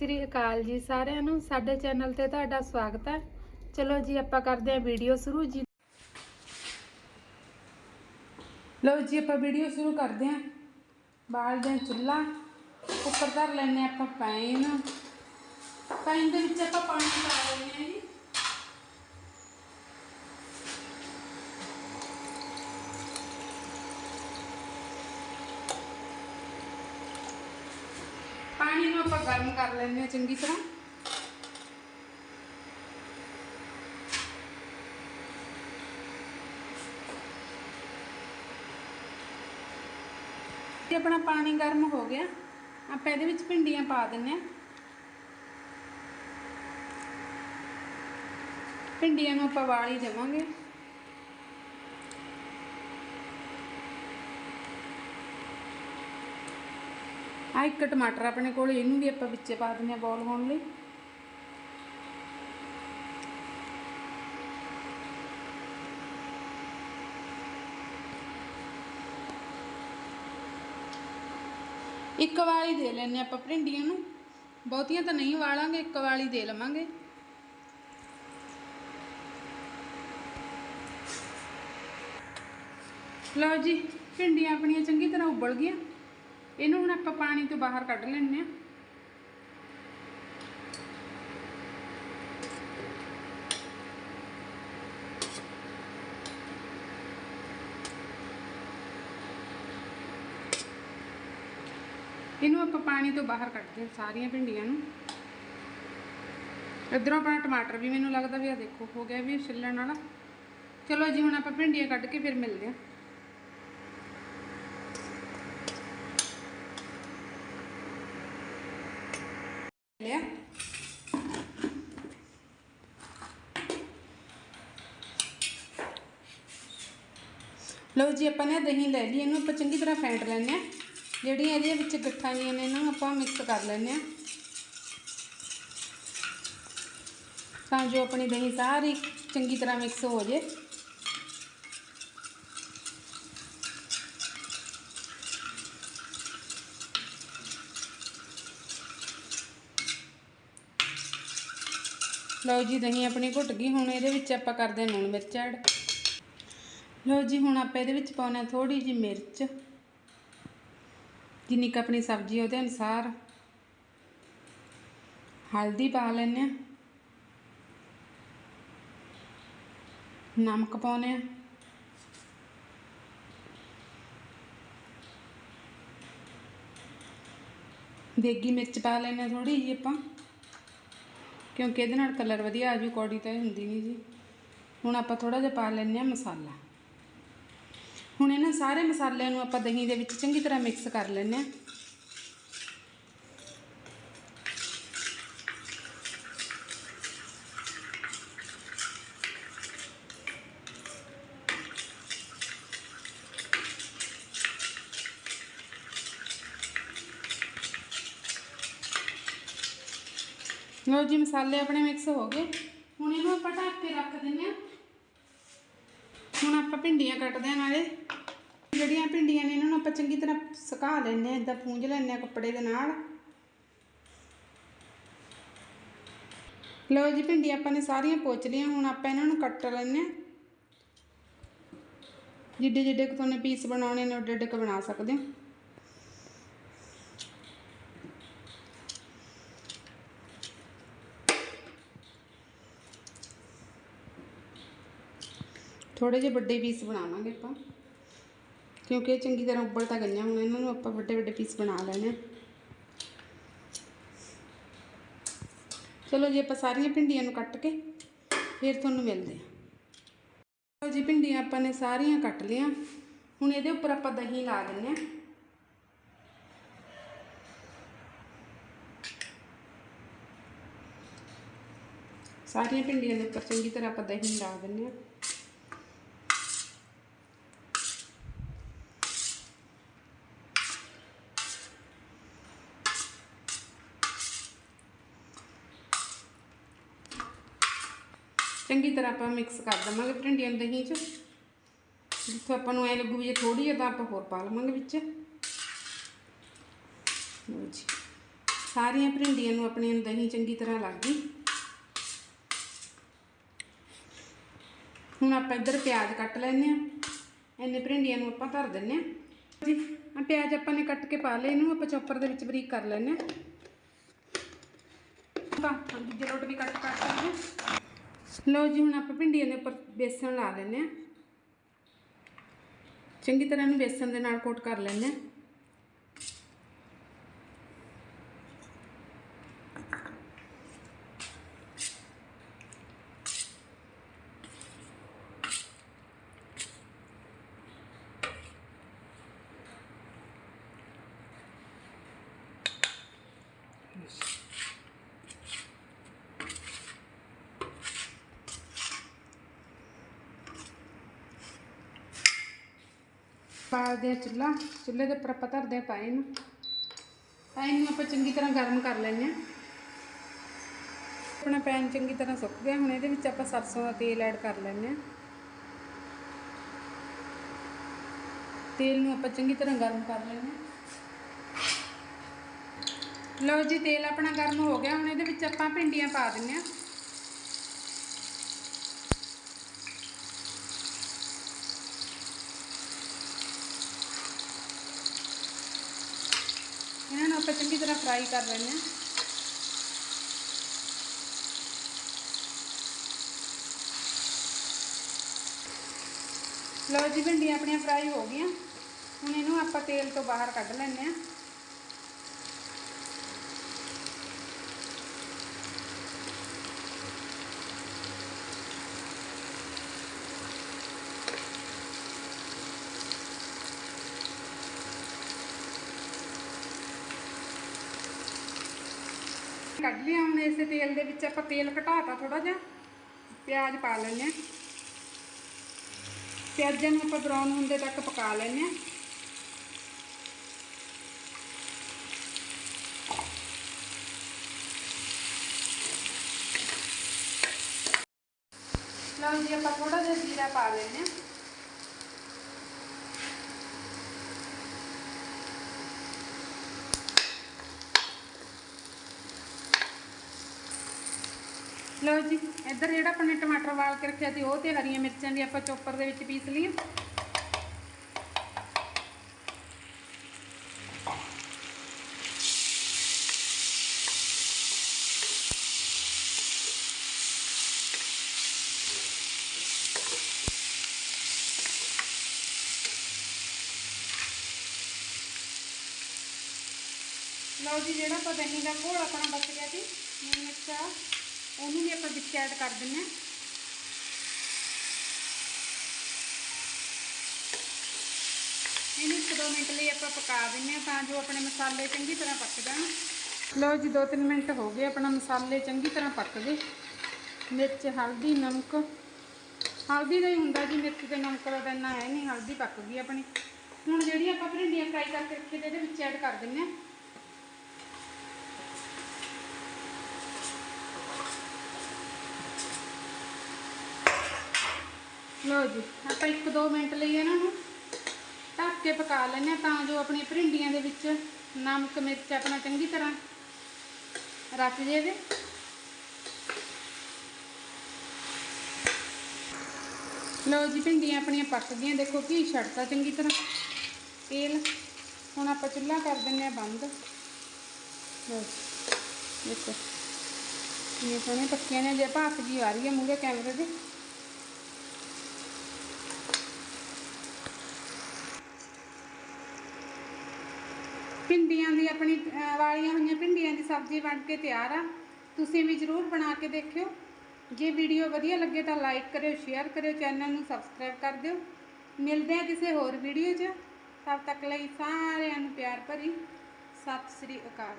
ਸ੍ਰੀ ਅਕਾਲ ਜੀ ਸਾਰਿਆਂ ਨੂੰ। ਸਾਡੇ ਚੈਨਲ ਤੇ ਤੁਹਾਡਾ ਸਵਾਗਤ ਹੈ। ਚਲੋ ਜੀ, ਆਪਾਂ ਕਰਦੇ ਹਾਂ ਵੀਡੀਓ ਸ਼ੁਰੂ। ਜੀ ਲਓ ਜੀ, ਆਪਾਂ ਵੀਡੀਓ ਸ਼ੁਰੂ ਕਰਦੇ ਹਾਂ। ਬਾਲਦੇ ਹਾਂ ਚੁੱਲ੍ਹਾ। ਉੱਪਰ ਧਰ ਲੈਣੇ ਆਪਾਂ ਪੈਨ। ਪੈਨ ਦੇ ਵਿੱਚ ਆਪਾਂ ਪਾਣੀ ਪਾ ਲੈਣੇ ਹਾਂ ਜੀ ਪਾਣੀ ਨੂੰ ਆਪਾਂ ਗਰਮ ਕਰ ਲੈਂਦੇ ਹਾਂ ਚੰਗੀ ਤਰ੍ਹਾਂ। ਤੇ ਆਪਣਾ ਪਾਣੀ ਗਰਮ ਹੋ ਗਿਆ। ਆਪਾਂ ਇਹਦੇ ਵਿੱਚ ਭਿੰਡੀਆਂ ਪਾ ਦਿੰਨੇ ਆ ਭਿੰਡੀਆਂ ਨੂੰ ਆਪਾਂ ਵਾਲੀ ਦੇਵਾਂਗੇ। ਆ ਇੱਕ ਟਮਾਟਰ ਆਪਣੇ ਕੋਲ, ਇਹਨੂੰ ਵੀ ਆਪਾਂ ਵਿੱਚੇ ਪਾ ਦਿੰਦੇ ਆ ਬੋਲ ਹੋਣ ਲਈ। ਇੱਕ ਵਾਲੀ ਦੇ ਲੈਣੇ ਆਪਾਂ ਭਿੰਡੀਆਂ ਨੂੰ। ਬਹੁਤੀਆਂ ਤਾਂ ਨਹੀਂ ਵਾਲਾਂਗੇ, ਇੱਕ ਵਾਲੀ ਦੇ ਲਵਾਂਗੇ। ਲਓ ਜੀ, ਭਿੰਡੀਆਂ ਆਪਣੀਆਂ ਚੰਗੀ ਤਰ੍ਹਾਂ ਉਬਲ ਗਈਆਂ। ਇਹਨੂੰ ਹੁਣ ਆਪਾਂ ਪਾਣੀ ਤੋਂ ਬਾਹਰ ਕੱਢ ਲੈਣੇ ਆ ਇਹਨੂੰ ਆਪਾਂ ਪਾਣੀ ਤੋਂ ਬਾਹਰ ਕੱਢਦੇ ਹਾਂ ਸਾਰੀਆਂ ਭਿੰਡੀਆਂ ਨੂੰ। ਇਧਰੋਂ ਆਪਣਾ ਟਮਾਟਰ ਵੀ ਮੈਨੂੰ ਲੱਗਦਾ ਵੀ ਆ ਦੇਖੋ, ਹੋ ਗਿਆ ਵੀ ਛਿੱਲਣ ਵਾਲਾ। ਚਲੋ ਜੀ, ਹੁਣ ਆਪਾਂ ਭਿੰਡੀਆਂ ਕੱਢ ਕੇ ਫਿਰ ਮਿਲਦੇ ਹਾਂ ਲਿਆ ਲਓ ਜੀ, ਆਪਾਂ ਨੇ ਦਹੀਂ ਲੈ ਲਈ, ਇਹਨੂੰ ਆਪਾਂ ਚੰਗੀ ਤਰ੍ਹਾਂ ਫੈਂਟ ਲੈਂਦੇ ਆ ਜਿਹੜੀਆਂ ਇਹਦੇ ਵਿੱਚ ਗੱਠਾਂ ਜੀਆਂ ਨੇ, ਇਹਨਾਂ ਨੂੰ ਆਪਾਂ ਮਿਕਸ ਕਰ ਲੈਂਦੇ ਆ ਤਾਂ ਜੋ ਆਪਣੀ ਦਹੀਂ ਸਾਰੀ ਚੰਗੀ ਤਰ੍ਹਾਂ ਮਿਕਸ ਹੋ ਜੇ। ਲਓ ਜੀ, ਦਹੀਂ ਆਪਣੀ ਘੁੱਟ ਗਈ, ਹੁਣ ਇਹਦੇ ਵਿੱਚ ਆਪਾਂ ਕਰਦੇ ਹਾਂ ਲੂਣ ਮਿਰਚ ਐਡ। ਲਓ ਜੀ, ਹੁਣ ਆਪਾਂ ਇਹਦੇ ਵਿੱਚ ਪਾਉਣਾ ਥੋੜੀ ਜਿਹੀ ਮਿਰਚ। ਜਿੰਨੀ ਕੁ ਆਪਣੀ ਸਬਜ਼ੀ ਉਹਦੇ ਅਨੁਸਾਰ। ਹਲਦੀ ਪਾ ਲੈਣੇ ਆ ਨਮਕ ਪਾਉਣੇ ਆ ਦੇਗੀ ਮਿਰਚ ਪਾ ਲੈਣੇ ਥੋੜੀ ਜਿਹੀ ਆਪਾਂ। ਕਿਉਂਕਿ ਇਹਦੇ ਨਾਲ ਕਲਰ ਵਧੀਆ ਆ ਜੂ ਕੌੜੀ ਤਾਂ ਇਹ ਹੁੰਦੀ ਨਹੀਂ ਜੀ। ਹੁਣ ਆਪਾਂ ਥੋੜਾ ਜਿਹਾ ਪਾ ਲੈਣੇ ਆ ਮਸਾਲਾ। ਹੁਣ ਇਹਨਾਂ ਸਾਰੇ ਮਸਾਲਿਆਂ ਨੂੰ ਆਪਾਂ ਦਹੀਂ ਦੇ ਵਿੱਚ ਚੰਗੀ ਤਰ੍ਹਾਂ ਮਿਕਸ ਕਰ ਲੈਂਦੇ ਆ ਲਓ ਜੀ, ਮਸਾਲੇ ਆਪਣੇ ਮਿਕਸ ਹੋ ਗਏ। ਹੁਣ ਇਹਨੂੰ ਆਪਾਂ ਢੱਕ ਕੇ ਰੱਖ ਦਿੰਨੇ ਆ ਹੁਣ ਆਪਾਂ ਭਿੰਡੀਆਂ ਕੱਟਦੇ ਹਾਂ ਨਾਲੇ। ਜਿਹੜੀਆਂ ਭਿੰਡੀਆਂ ਨੇ ਇਹਨਾਂ ਨੂੰ ਆਪਾਂ ਚੰਗੀ ਤਰ੍ਹਾਂ ਸੁਕਾ ਲੈਣੇ ਆ ਇਦਾਂ ਪੂੰਝ ਲੈਣੇ ਆ ਕੱਪੜੇ ਦੇ ਨਾਲ। ਲਓ ਜੀ ਭਿੰਡੀ ਆਪਾਂ ਨੇ ਸਾਰੀਆਂ ਪੋਚ ਲਈਆਂ, ਹੁਣ ਆਪਾਂ ਇਹਨਾਂ ਨੂੰ ਕੱਟ ਲੈਣੇ ਆ ਜਿੱਡੇ ਜਿੱਡੇ ਕੁ ਤੁਹਾਨੂੰ ਪੀਸ ਬਣਾਉਣੇ ਨੇ ਓਡੇ ਓਡੇ ਕ ਬਣਾ ਸਕਦੇ ਹੋ। ਥੋੜੇ ਜਿਹੇ ਵੱਡੇ ਪੀਸ ਬਣਾਵਾਂਗੇ ਆਪਾਂ। ਕਿਉਂਕਿ ਇਹ ਚੰਗੀ ਤਰ੍ਹਾਂ ਉੱਬਲ ਤਾਂ ਗਈਆਂ ਹੁਣ ਇਹਨਾਂ ਨੂੰ ਆਪਾਂ ਵੱਡੇ ਵੱਡੇ ਪੀਸ ਬਣਾ ਲੈਣੇ ਆ। ਚਲੋ ਜੀ, ਆਪਾਂ ਸਾਰੀਆਂ ਭਿੰਡੀਆਂ ਨੂੰ ਕੱਟ ਕੇ ਫਿਰ ਤੁਹਾਨੂੰ ਮਿਲਦੇ ਹਾਂ। ਲਓ ਜੀ, ਭਿੰਡੀਆਂ ਆਪਾਂ ਨੇ ਸਾਰੀਆਂ ਕੱਟ ਲਈਆਂ। ਹੁਣ ਇਹਦੇ ਉੱਪਰ ਆਪਾਂ ਦਹੀਂ ਲਾ ਦਿੰਨੇ ਆ ਸਾਰੀਆਂ ਭਿੰਡੀਆਂ ਦੇ ਉੱਪਰ ਚੰਗੀ ਤਰ੍ਹਾਂ ਆਪਾਂ ਦਹੀਂ ਲਾ ਦਿੰਨੇ ਆ ਚੰਗੀ ਤਰ੍ਹਾਂ ਆਪਾਂ ਮਿਕਸ ਕਰ ਦਵਾਂਗੇ ਭਿੰਡੀਆਂ ਦਹੀਂ 'ਚ। ਜਿੱਥੇ ਆਪਾਂ ਨੂੰ ਐ ਲੱਗੂ ਵੀ ਜੇ ਥੋੜੀ ਹੈ ਤਾਂ ਆਪਾਂ ਹੋਰ ਪਾ ਲਵਾਂਗੇ ਵਿੱਚ। ਜੀ। ਸਾਰੀਆਂ ਭਿੰਡੀਆਂ ਨੂੰ ਆਪਣੀਆਂ ਦਹੀਂ ਚੰਗੀ ਤਰ੍ਹਾਂ ਲੱਗ ਗਈ। ਹੁਣ ਆਪਾਂ ਇੱਧਰ ਪਿਆਜ਼ ਕੱਟ ਲੈਨੇ ਆ ਇੰਨੇ ਭਿੰਡੀਆਂ ਨੂੰ ਆਪਾਂ ਧਰ ਦਿੰਨੇ ਆ ਜੀ ਆ ਪਿਆਜ਼ ਆਪਾਂ ਨੇ ਕੱਟ ਕੇ ਪਾ ਲਏ, ਇਹਨੂੰ ਆਪਾਂ ਚੌਪਰ ਦੇ ਵਿੱਚ ਬਰੀਕ ਕਰ ਲੈਨੇ ਆ ਤਾਂ ਦੂਜੇ ਰੋਟ ਵੀ ਕੱਟ ਕੱਟ ਸਕਦੇ ਲਓ ਜੀ, ਹੁਣ ਆਪਾਂ ਭਿੰਡੀਆਂ ਦੇ ਉੱਪਰ ਬੇਸਣ ਲਾ ਲੈਨੇ ਆ ਚੰਗੀ ਤਰ੍ਹਾਂ ਨੂੰ ਬੇਸਣ ਦੇ ਨਾਲ ਕੋਟ ਕਰ ਲੈਂਦੇ ਆ ਪਾਲਦੇ ਆ ਚੁੱਲ੍ਹਾ, ਚੁੱਲ੍ਹੇ ਦੇ ਉੱਪਰ ਆਪਾਂ ਧਰਦੇ ਆ ਪਾਏ ਨੂੰ। ਪਾਏ ਨੂੰ ਆਪਾਂ ਚੰਗੀ ਤਰ੍ਹਾਂ ਗਰਮ ਕਰ ਲੈਂਦੇ ਆ ਆਪਣਾ ਪੈਨ ਚੰਗੀ ਤਰ੍ਹਾਂ ਸੁੱਕ ਗਿਆ, ਹੁਣ ਇਹਦੇ ਵਿੱਚ ਆਪਾਂ ਸਰਸੋਂ ਦਾ ਤੇਲ ਐਡ ਕਰ ਲੈਂਦੇ ਆ ਤੇਲ ਨੂੰ ਆਪਾਂ ਚੰਗੀ ਤਰ੍ਹਾਂ ਗਰਮ ਕਰ ਲੈਂਦੇ ਆ ਲਓ ਜੀ, ਤੇਲ ਆਪਣਾ ਗਰਮ ਹੋ ਗਿਆ, ਹੁਣ ਇਹਦੇ ਵਿੱਚ ਆਪਾਂ ਭਿੰਡੀਆਂ ਪਾ ਦਿੰਨੇ ਆ ਇਹਨਾਂ ਨੂੰ ਆਪਾਂ ਚੰਗੀ ਤਰ੍ਹਾਂ ਫਰਾਈ ਕਰ ਲੈਂਦੇ ਹਾਂ। ਲਓ ਜੀ, ਭਿੰਡੀਆਂ ਆਪਣੀਆਂ ਫਰਾਈ ਹੋ ਗਈਆਂ। ਹੁਣ ਇਹਨੂੰ ਆਪਾਂ ਤੇਲ ਤੋਂ ਬਾਹਰ ਕੱਢ ਲੈਂਦੇ ਹਾਂ। ਕੱਢ ਲਿਆ ਹੁਣ ਇਸੇ ਤੇਲ ਦੇ ਵਿੱਚ ਆਪਾਂ ਤੇਲ ਘਟਾਤਾ ਥੋੜਾ ਜਿਹਾ, ਪਿਆਜ਼ ਪਾ ਲੈਂਦੇ ਹਾਂ। ਪਿਆਜ਼ਾਂ ਨੂੰ ਆਪਾਂ ਬਰਾਊਨ ਹੁੰਦੇ ਤੱਕ ਪਕਾ ਲੈਂਦੇ ਹਾਂ। ਲਓ ਜੀ, ਆਪਾਂ ਥੋੜਾ ਜਿਹਾ ਜੀਰਾ ਪਾ ਲੈਂਦੇ ਹਾਂ। ਲਓ ਜੀ, ਇੱਧਰ ਜਿਹੜਾ ਆਪਾਂ ਨੇ ਟਮਾਟਰ ਵਾਲ ਕੇ ਰੱਖਿਆ ਸੀ, ਉਹ ਤੇ ਹਰੀਆਂ ਮਿਰਚਾਂ ਦੀ ਆਪਾਂ ਚੋਪਰ ਦੇ ਵਿੱਚ ਪੀਸ ਲਈਏ। ਲਓ ਜੀ, ਜਿਹੜਾ ਆਪਾਂ ਦਹੀਂ ਦਾ ਘੋਲ ਆਪਣਾ ਬਚ ਗਿਆ ਸੀ ਨੂਨ ਉਹਨੂੰ ਵੀ ਆਪਾਂ ਵਿੱਚ ਐਡ ਕਰ ਦਿੰਨੇ ਹਾਂ। ਇਹਨੂੰ 1-2 ਮਿੰਟ ਲਈ ਆਪਾਂ ਪਕਾ ਦਿੰਨੇ ਹਾਂ ਤਾਂ ਜੋ ਆਪਣੇ ਮਸਾਲੇ ਚੰਗੀ ਤਰ੍ਹਾਂ ਪੱਕ ਜਾਣ। ਲਓ ਜੀ 2-3 ਮਿੰਟ ਹੋ ਗਏ ਆਪਣਾ ਮਸਾਲੇ ਚੰਗੀ ਤਰ੍ਹਾਂ ਪੱਕ ਗਏ। ਮਿਰਚ, ਹਲਦੀ, ਨਮਕ। ਹਲਦੀ ਦਾ ਹੀ ਹੁੰਦਾ ਜੀ, ਮਿਰਚ ਤੇ ਨਮਕ ਦਾ ਤਾਂ ਇੰਨਾ ਹੈ ਨਹੀਂ, ਹਲਦੀ ਪੱਕ ਗਈ ਆਪਣੀ। ਹੁਣ ਜਿਹੜੀ ਆਪਾਂ ਭਿੰਡੀਆਂ ਫਰਾਈ ਕਰਕੇ ਰੱਖੀ ਤੇ ਇਹਦੇ ਵਿੱਚ ਐਡ ਕਰ ਦਿੰਨੇ ਹਾਂ। ਲਓ ਜੀ, ਆਪਾਂ 1-2 ਮਿੰਟ ਲਈ ਇਹਨਾਂ ਨੂੰ ਢੱਕ ਕੇ ਪਕਾ ਲੈਂਦੇ ਹਾਂ ਤਾਂ ਜੋ ਆਪਣੀ ਭਿੰਡੀਆਂ ਦੇ ਵਿੱਚ ਨਮਕ, ਮਿਰਚ ਆਪਣਾ ਚੰਗੀ ਤਰ੍ਹਾਂ ਰਚ ਜਾਵੇ। ਲਓ ਜੀ, ਭਿੰਡੀਆਂ ਆਪਣੀਆਂ ਪੱਕ ਗਈਆਂ। ਦੇਖੋ ਘੀ ਛੱਡਤਾ ਚੰਗੀ ਤਰ੍ਹਾਂ। ਤੇਲ ਹੁਣ ਆਪਾਂ ਚੁੱਲ੍ਹਾ ਕਰ ਦਿੰਨੇ ਆ ਬੰਦ। ਲਓ ਦੇਖੋ। ਇਹ ਸੋਹਣੀਆਂ ਪੱਕੀਆਂ ਨੇ। ਜੇ ਭਾਪ ਜੀ ਆ ਰਹੀ ਹੈ ਮੂਹਰੇ ਕੈਮਰੇ ਦੇ ਭਿੰਡੀਆਂ ਦੀ ਆਪਣੀ ਅਹ, ਵਾਲੀਆਂ ਹੋਈਆਂ ਭਿੰਡੀਆਂ ਦੀ ਸਬਜ਼ੀ ਬਣ ਕੇ ਤਿਆਰ ਆ। ਤੁਸੀਂ ਵੀ ਜ਼ਰੂਰ ਬਣਾ ਕੇ ਦੇਖਿਓ। ਜੇ ਵੀਡੀਓ ਵਧੀਆ ਲੱਗੇ ਤਾਂ ਲਾਈਕ ਕਰਿਓ ਸ਼ੇਅਰ ਕਰਿਓ ਚੈਨਲ ਨੂੰ ਸਬਸਕ੍ਰਾਈਬ ਕਰ ਦਿਓ। ਮਿਲਦੇ ਆ ਕਿਸੇ ਹੋਰ ਵੀਡੀਓ 'ਚ। ਤਦ ਤੱਕ ਲਈ ਸਾਰਿਆਂ ਨੂੰ ਪਿਆਰ ਭਰੀ। ਸਤਿ ਸ੍ਰੀ ਅਕਾਲ।